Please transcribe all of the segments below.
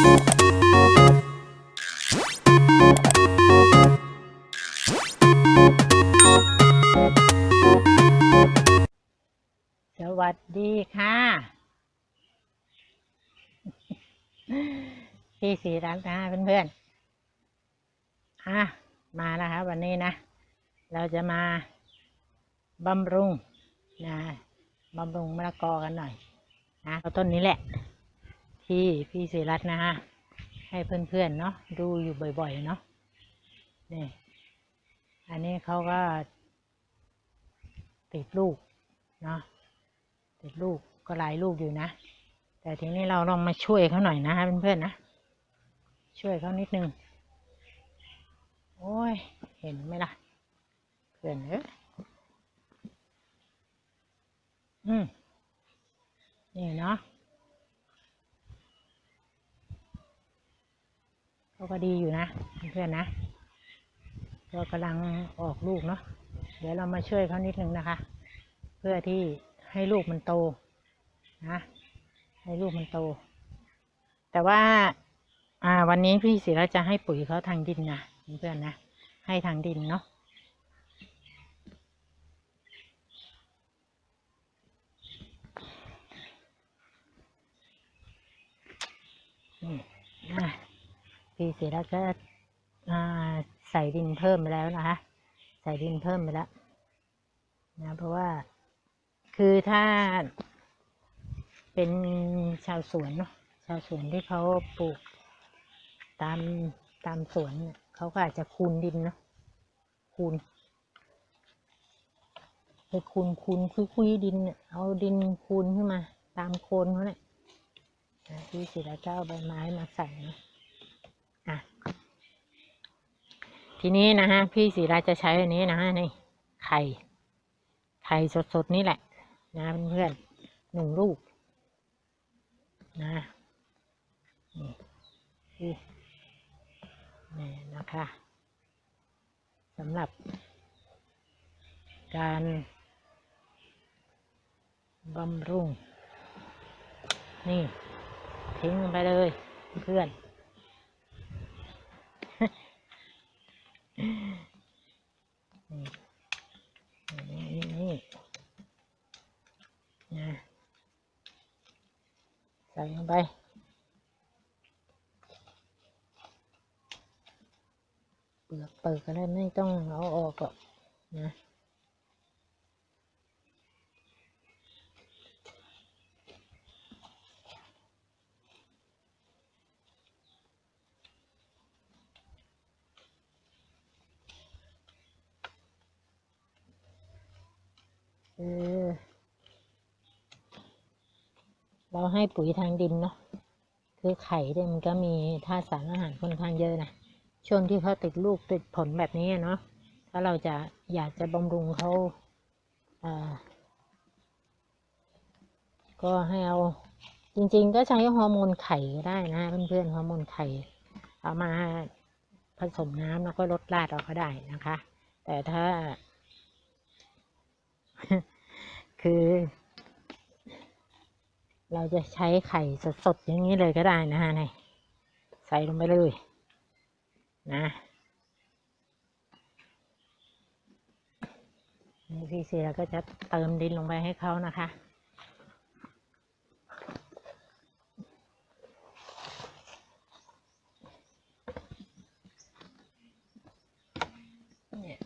สวัสดีค่ะ พี่สีรัตน์นะเพื่อนๆอะมาแล้วครับวันนี้นะ เราจะมาบำรุงนะบำรุงมะละกอกันหน่อยนะเอาต้นนี้แหละ ที่พี่สีรัตน์นะฮะให้เพื่อนๆเนาะดูอยู่บ่อยๆเนาะนี่อันนี้เขาก็ติดลูกเนาะติดลูกก็หลายลูกอยู่นะ แต่ทีนี้เราลองมาช่วยเขาหน่อยนะฮะเพื่อนๆนะช่วยเขานิดนึงโอ้ยเห็นไหมล่ะเพื่อนเอ้ยอืมนี่เนาะเขา ก็ดีอยู่นะเพื่อนนะก็กำลังออกลูกเนาะเดี๋ยวเรามาช่วยเขานิดนึงนะคะ เพื่อที่ให้ลูกมันโตนะให้ลูกมันโต แต่ว่าอ่าวันนี้พี่ศิระจะให้ปุ๋ยเขาทางดินนะเพื่อนนะให้ทางดินเนาะ นี่นะ พี่ศิระก็อ่าใส่ดินเพิ่มไปแล้วนะคะ ใส่ดินเพิ่มไปแล้วนะเพราะว่าคือถ้าเป็นชาวสวนเนาะชาวสวนที่เขาปลูกตามตามสวนเนี่ยเขาก็อาจจะคูนดินเนาะคูนไปคูนคูนคุยคุยดินเนี่ยเอาดินคูนขึ้นมา ตามโคนเขาเนี่ยนะพี่ศิลาเจ้าใบไม้มาใส่นะอะ ทีนี้นะฮะ พี่ศิลาจะใช้อันนี้นะฮะนี่ไข่ ไข่สดๆนี่แหละ นะเพื่อนหนึ่งลูก นะนี่นี่นะคะสำหรับ การบำรุง นี่ ทิ้งไปเลยเพื่อน นี่นี่นี่นะใส่ลงไปเปลือกเปิดก็ได้ไม่ต้องเอาออกหรอกนะ เออ เราให้ปุ๋ยทางดินเนาะคือไข่เนี่ยมันก็มีธาตุสารอาหารค่อนข้างเยอะนะช่วงที่เขาติดลูกติดผลแบบนี้เนาะถ้าเราจะอยากจะบำรุงเขาก็ให้เอาจริงๆก็ใช้ฮอร์โมนไข่ก็ได้นะเพื่อนๆฮอร์โมนไข่เอามาผสมน้ำแล้วก็ลดราดเอาก็ได้นะคะ แต่ถ้า คือ เราจะใช้ไข่สดๆอย่างนี้เลยก็ได้นะฮะนี่ใส่ลงไปเลยนะนี่พี่เสียก็จะเติมดินลงไปให้เขานะคะเนี่ย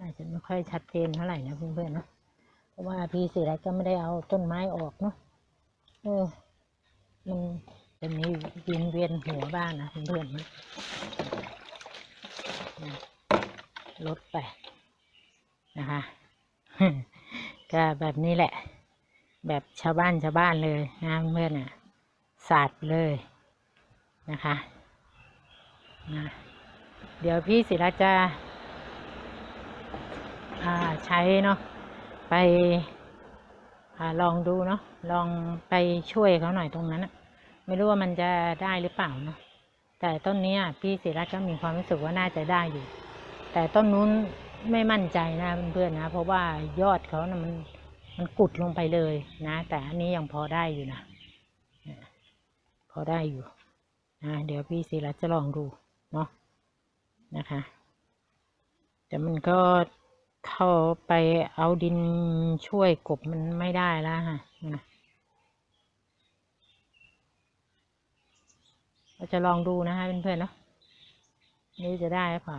อาจจะไม่ค่อยชัดเจนเท่าไหร่นะเพื่อนๆเนอะ ราะว่าพี่สีรัตก็ไม่ได้เอาต้นไม้ออกเนาะเออ มันจะมีวินเวียนหัวบ้างนะเพื่อนๆนะนลดไปนะคะก็แบบนี้แหละ แบบชาวบ้านชาวบ้านเลยนะเพื่อนๆน่ะสาดเลยนะคะนะเดี๋ยวพี่ศิรัตจะอ่าใช้เนาะ ไปอลองดูเนาะลองไปช่วยเขาหน่อยตรงนั้นอะไม่รู้ว่ามันจะได้หรือเปล่าเนาะแต่ต้นนี้พี่ศิรัตก็มีความรู้สึกว่าน่าจะได้อยู่ แต่ต้นนู้นไม่มั่นใจนะเพื่อนๆนะ เพราะว่ายอดเขานะมันมันกุดลงไปเลยนะ แต่อันนี้ยังพอได้อยู่นะพอได้อยู่นะเดี๋ยวพี่ศิรัตจะลองดูเนาะนะคะ แต่มันก็ เข้าไปเอาดินช่วยกบมันไม่ได้แล้วฮะนะเราจะลองดูนะคะเพื่อนๆเนาะนี่จะได้หรือเปล่า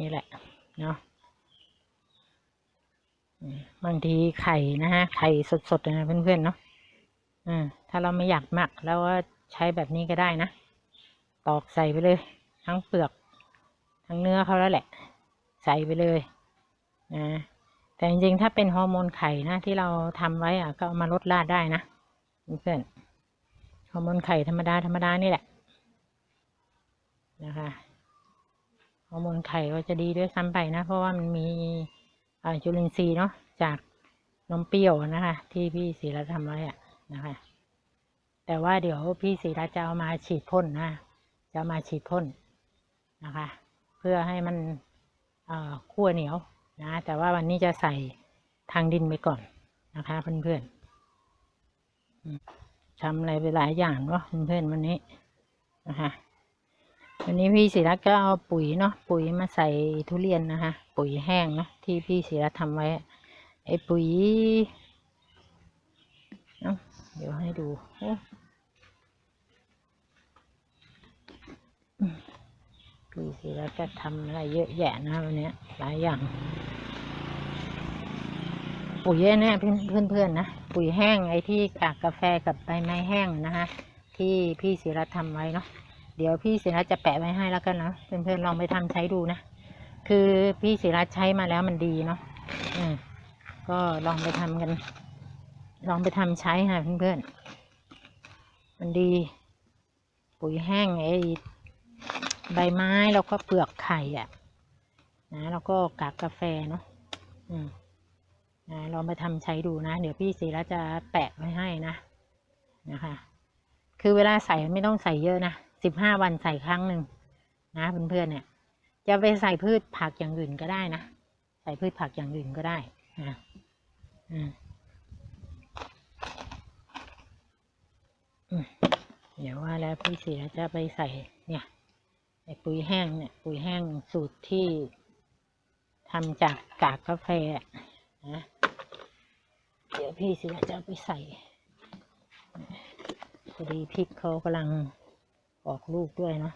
นี่แหละเนาะบางทีไข่นะฮะไข่สดๆนะเพื่อนๆเนาะอืมถ้าเราไม่อยากหมักแล้วก็ใช้แบบนี้ก็ได้นะ ตอกใส่ไปเลย ทั้งเปลือก ทั้งเนื้อเขาแล้วแหละ ใส่ไปเลยนะแต่จริงๆ ถ้าเป็นฮอร์โมนไข่นะที่เราทำไว้อะก็เอามาลดราดได้นะเพื่อนฮอร์โมนไข่ธรรมดาธรรมดานี่แหละนะคะฮอร์โมนไข่ก็จะดีด้วยซ้ำไปนะ เพราะว่ามันมีอ่าจุลินทรีย์เนาะจากนมเปรี้ยวนะคะ ที่พี่ศรีรัตทำไว้อะนะคะ แต่ว่าเดี๋ยวพี่ศรีรัตจะเอามาฉีดพ่นนะจะามาฉีดพ่น นะคะ เพื่อให้มันคั่วเหนียวนะ แต่ว่าวันนี้จะใส่ทางดินไปก่อนนะคะเพื่อนๆทำอะไรไปหลายอย่างเนาะเพื่อนๆวันนี้นะคะวันนี้พี่ศิรัตก็เอาปุ๋ยเนาะปุ๋ยมาใส่ทุเรียนนะคะ ปุ๋ยแห้งเนาะที่พี่ศิรัตทำไว้ไอ้ปุ๋ยเดี๋ยวให้ดู โอ้อืมพี่ศิรัตน์ก็ทำอะไรเยอะแยะนะวันนี้หลายอย่าง ปุ๋ยเนี่ยเพื่อนเพื่อนๆนะ ปุ๋ยแห้งไอ้ที่กากกาแฟกับใบไม้แห้งนะคะที่พี่ศิรัตทำไว้เนาะเดี๋ยวพี่ศิรัตจะแปะไว้ให้แล้วกันนะเพื่อนๆลองไปทำใช้ดูนะคือพี่ศิรัตใช้มาแล้วมันดีเนาะอืมก็ลองไปทำกัน ลองไปทำใช้ค่ะเพื่อนๆมันดี ปุ๋ยแห้งไอ้ ใบไม้แล้วก็เปลือกไข่อะนะแล้วก็กากกาแฟเนาะอืมนะลองไปทำใช้ดูนะ เดี๋ยวพี่ศิรัตน์จะแปะไว้ให้นะนะคะ คือเวลาใส่ไม่ต้องใส่เยอะนะสิบห้าวันใส่ครั้งหนึ่งนะเพื่อนๆเนี่ย จะไปใส่พืชผักอย่างอื่นก็ได้นะใส่พืชผักอย่างอื่นก็ได้นะอืมเดี๋ยวว่าแล้วพี่เสียจะไปใส่เนี่ย ไอ้ปุ๋ยแห้งเนี่ย ปุ๋ยแห้งสูตรที่ทำจากกากกาแฟะนะเดี๋ยวพี่เสียจะเอาไปใส่พอดีพริกเขากำลังออกลูกด้วยเนาะ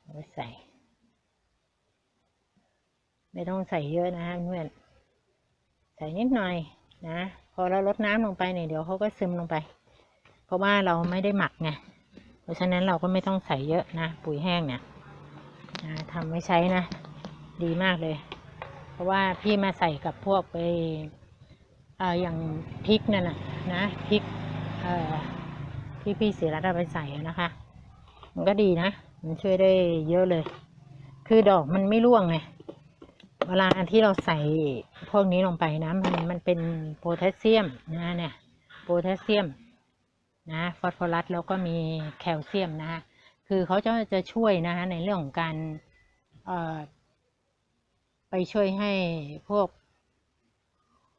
เอาไปใส่ ไม่ต้องใส่เยอะนะฮะเพื่อนใส่นิดหน่อยนะ พอเราลดน้ำลงไปเนี่ยเดี๋ยวเขาก็ซึมลงไป เพราะว่าเราไม่ได้หมักไง เพราะฉะนั้นเราก็ไม่ต้องใส่เยอะนะ ปุ๋ยแห้งเนี่ยนะทำไว้ใช้นะ ดีมากเลย เพราะว่าพี่มาใส่กับพวกไปเอ่ออย่างพริกนั่นน่ะนะพริกเอ่อที่พี่ศิรัตเอาไปใส่นะคะ มันก็ดีนะ มันช่วยได้เยอะเลย คือดอกมันไม่ร่วงไงเวลาที่เราใส่พวกนี้ลงไปนะมันมันเป็นโพแทสเซียมนะเนี่ยโพแทสเซียม นะฟอสฟอรัสแล้วก็มีแคลเซียมนะคือเขาจะจะช่วยนะคะในเรื่องของการเอ่อไปช่วยให้พวก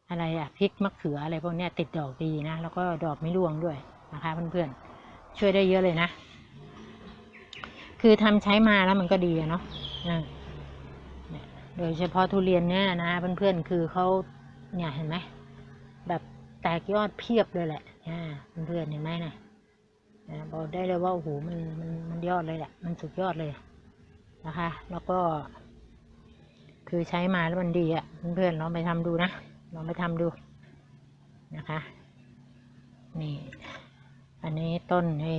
อะไรอะพริกมะเขืออะไรพวกเนี้ยติดดอกดีนะ แล้วก็ดอกไม่ร่วงด้วยนะคะเพื่อนๆช่วยได้เยอะเลยนะ คือทำใช้มาแล้วมันก็ดีเนาะโดยเฉพาะทุเรียนเนี่ยนะเพื่อนๆคือเขาเนี่ยเห็นไหมแบบแตกยอดเพียบเลยแหละ อ่าเพื่อนเห็นไหมนะอ่าบอกได้เลยว่าโอ้โหมันมันมันยอดเลยแหละมันสุดยอดเลยนะคะ แล้วก็ คือใช้มาแล้วมันดีอะ่ะเพื่อนๆลองไปทำดูนะลองไปทำดูนะคะ นี่ อันนี้ต้นไอ้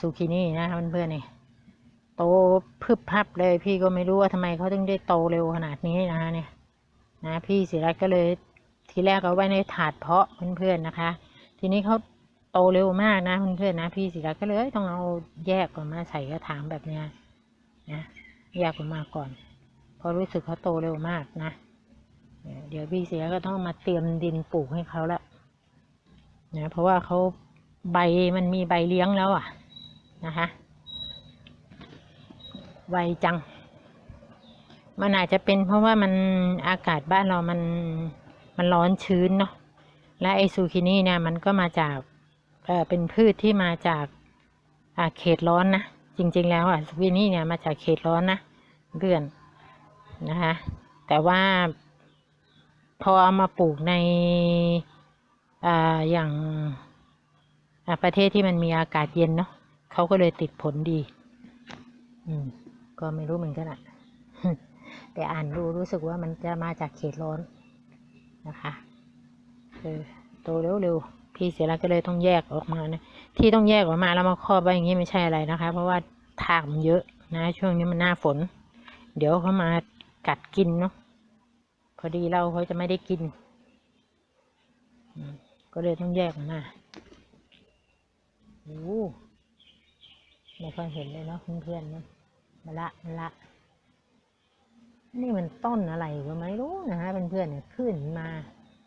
ซูกินี่นะเพื่อนๆนี่โตพึบพับเลย พี่ก็ไม่รู้ว่าทำไมเขาถึงได้โตเร็วขนาดนี้นะคะเนี่ยนะพี่ศิรัตก็เลย ทีแรกเอาไว้ในถาดเพาะเพื่อนๆนะคะ ทีนี้เขาโตเร็วมากนะเพื่อนๆนะพี่ศิรัตน์ก็เลยต้องเอาแยกออกมาใส่กระถางแบบเนี้ยนะแยกออกมาก่อนเพราะรู้สึกเขาโตเร็วมากนะเดี๋ยวพี่ศิรัตน์ก็ต้องมาเตรียมดินปลูกให้เขาละนะเพราะว่าเขาใบมันมีใบเลี้ยงแล้วอะนะคะไวจัง มันอาจจะเป็นเพราะว่ามันอากาศบ้านเรามัน มันร้อนชื้นเนาะและไอซูกินี่เนี่ยมันก็มาจากเออเป็นพืชที่มาจากอ่าเขตร้อนนะจริง ๆ แล้วอะซูกินี่เนี่ยมาจากเขตร้อนนะเพื่อนนะคะแต่ว่าพอเอามาปลูกในอ่าอย่างประเทศที่มันมีอากาศเย็นเนาะเขาก็เลยติดผลดี อืม ก็ไม่รู้เหมือนกันอะแต่อ่านดูรู้สึกว่ามันจะมาจากเขตร้อน นะคะเออโตเร็วๆพี่เสียแล้วก็เลยต้องแยกออกมานะที่ต้องแยกออกมาแล้วมาครอบไว้อย่างนี้ไม่ใช่อะไรนะคะ เพราะว่าทากมันเยอะนะช่วงนี้มันหน้าฝน เดี๋ยวเขามากัดกินเนาะพอดีเราเขาจะไม่ได้กิน ก็เลยต้องแยกออกมาโอ้ไม่ค่อยเห็นเลยเนาะเพื่อนๆเนาะมาละมาละ นี่มันต้นอะไรก็ไม่รู้นะฮะเพื่อนๆเนี่ยขึ้นมา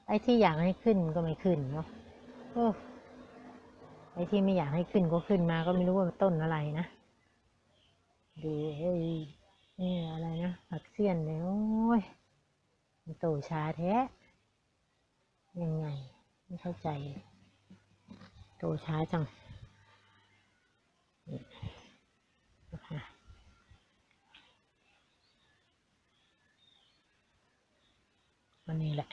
ไอ้ที่อยากให้ขึ้นก็ไม่ขึ้นเนาะไอ้ที่ไม่อยากให้ขึ้นก็ขึ้นมาก็ไม่รู้ว่ามันต้นอะไรนะดูเฮ้ยนี่อะไรนะผักเสี้ยนเนี่ยโอ้ยมันโตช้าแท้ยังไง ไม่เข้าใจ โตช้าจังนี่นะคะ ก็นี่แหละ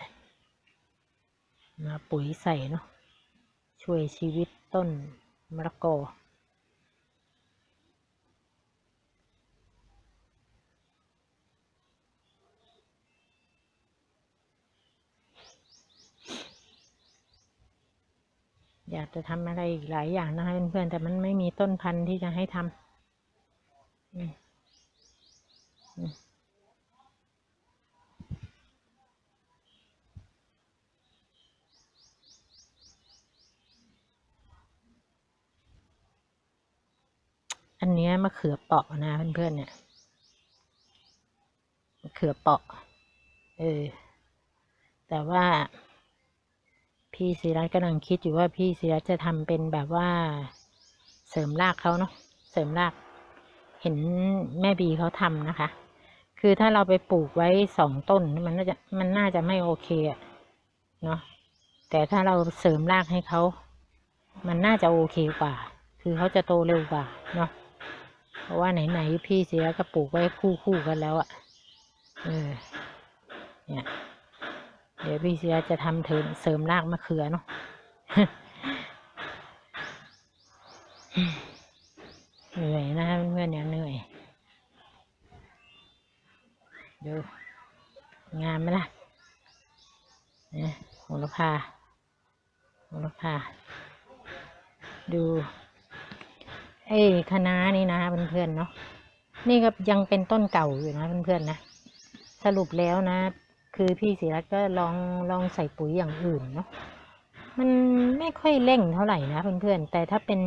มาปุ๋ยใส่เนาะ ช่วยชีวิตต้นมะละกออยากจะทำอะไรอีกหลายอย่างนะคะเพื่อนๆแต่มันไม่มีต้นพันธุ์ที่จะให้ทำอืมอืม อั นี้มะเขือเปราะนะเพื่อนๆเนี่ยมะเขือเปราะ เออ แต่ว่า พี่ศิรัตกำลังคิดอยู่ว่าพี่ศิรัตจะทำเป็นแบบว่าเสริมรากเขาเนาะ เสริมราก เห็นแม่บีเขาทำนะคะ คือถ้าเราไปปลูกไว้สองต้นมันน่าจะมันน่าจะไม่โอเคอะเนาะ แต่ถ้าเราเสริมรากให้เขา มันน่าจะโอเคกว่า คือเขาจะโตเร็วกว่าเนาะ เพราะว่าไหนๆพี่เสียก็ปลูกไว้คู่คู่ๆกันแล้วอะ่ะเออเนี่ยเดี๋ยวพี่เสียจะทำเถิมเสริมรากมะเขือเนาะเหนื่อยนะเพื่อนเนี่ยเหนื่อยดูงามไหมล่ะเนี่ยโหระพาโหระพาดู ไอ้คณะนี่นะเพื่อนๆเนาะนี่ก็ยังเป็นต้นเก่าอยู่นะเพื่อนๆนะสรุปแล้วนะ คือพี่ศิรัตก็ลองลองใส่ปุ๋ยอย่างอื่นเนาะมันไม่ค่อยเร่งเท่าไหร่นะเพื่อนๆแต่ถ้าเป็น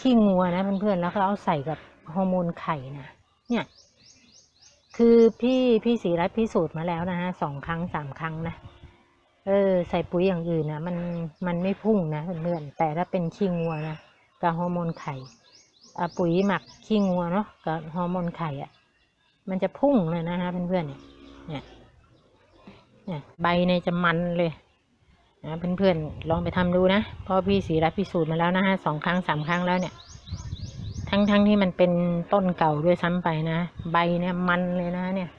ขี้งัวนะเพื่อนๆแล้วก็เอาใส่กับฮอร์โมนไข่นะเนี่ยคือพี่พี่ศิรัตน์พิสูจน์มาแล้วนะฮะสองครั้งสามครั้งนะเออ ใส่ปุ๋ยอย่างอื่นนะมันมันไม่พุ่งนะเพื่อนๆแต่ถ้าเป็นขี้งัวนะกับฮอร์โมนไข่ ปุ๋ยหมักขี้งัวเนาะกับฮอร์โมนไข่อะมันจะพุ่งเลยนะฮะเพื่อนๆเนี่ยเนี่ยเนี่ยใบเนี่ยจะมันเลยนะเพื่อนๆลองไปทำดูนะพราะพี่สีรัตน์พิสูจน์มาแล้วนะฮะสองครั้งสามครั้งแล้วเนี่ย ทั้งทั้งที่มันเป็นต้นเก่าด้วยซ้ำไปนะใบเนี่ยมันเลยนะเนี่ย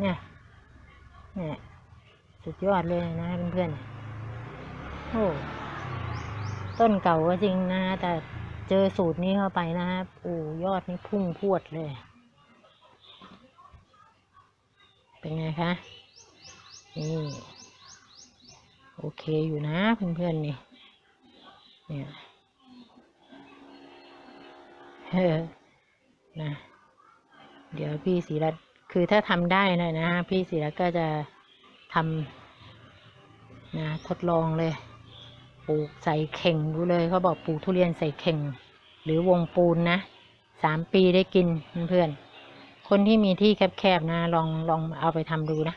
เนี่ยเนี่ยสุดยอดเลยนะเพื่อนๆโอ้ต้นเก่าก็จริงนะแต่ เจอสูตรนี้เข้าไปนะครับโอ้ยอดนี่พุ่งพวดเลย เป็นไงคะ นี่ โอเคอยู่นะเพื่อนๆนี่ เนี่ยเออนะ เดี๋ยวพี่ศิรัตคือถ้าทำได้นะนะพี่ศิรัตก็จะทำนะทดลองเลยปลูกใส่เข่งดูเลยเขาบอกปลูกทุเรียนใส่เข่ง หรือวงปูนนะสามปีได้กินเพื่อนๆคนที่มีที่แคบๆนะ ลองลองเอาไปทำดูนะ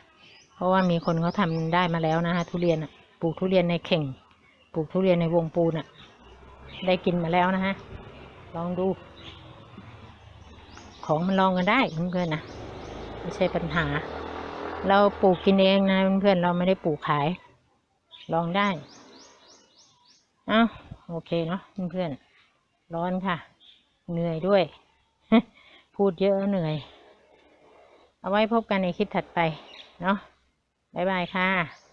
เพราะว่ามีคนเขาทำได้มาแล้วนะฮะทุเรียนอะปลูกทุเรียนในเข่ง ปลูกทุเรียนในวงปูนอะได้กินมาแล้วนะฮะลองดู ของมันลองกันได้เพื่อนๆนะไม่ใช่ปัญหา เราปลูกกินเองนะเพื่อนๆเราไม่ได้ปลูกขาย ลองได้เอาโอเคเนาะเพื่อนๆ ร้อนค่ะ เหนื่อยด้วย พูดเยอะเหนื่อย เอาไว้พบกันในคลิปถัดไป เนาะบ๊ายบายค่ะ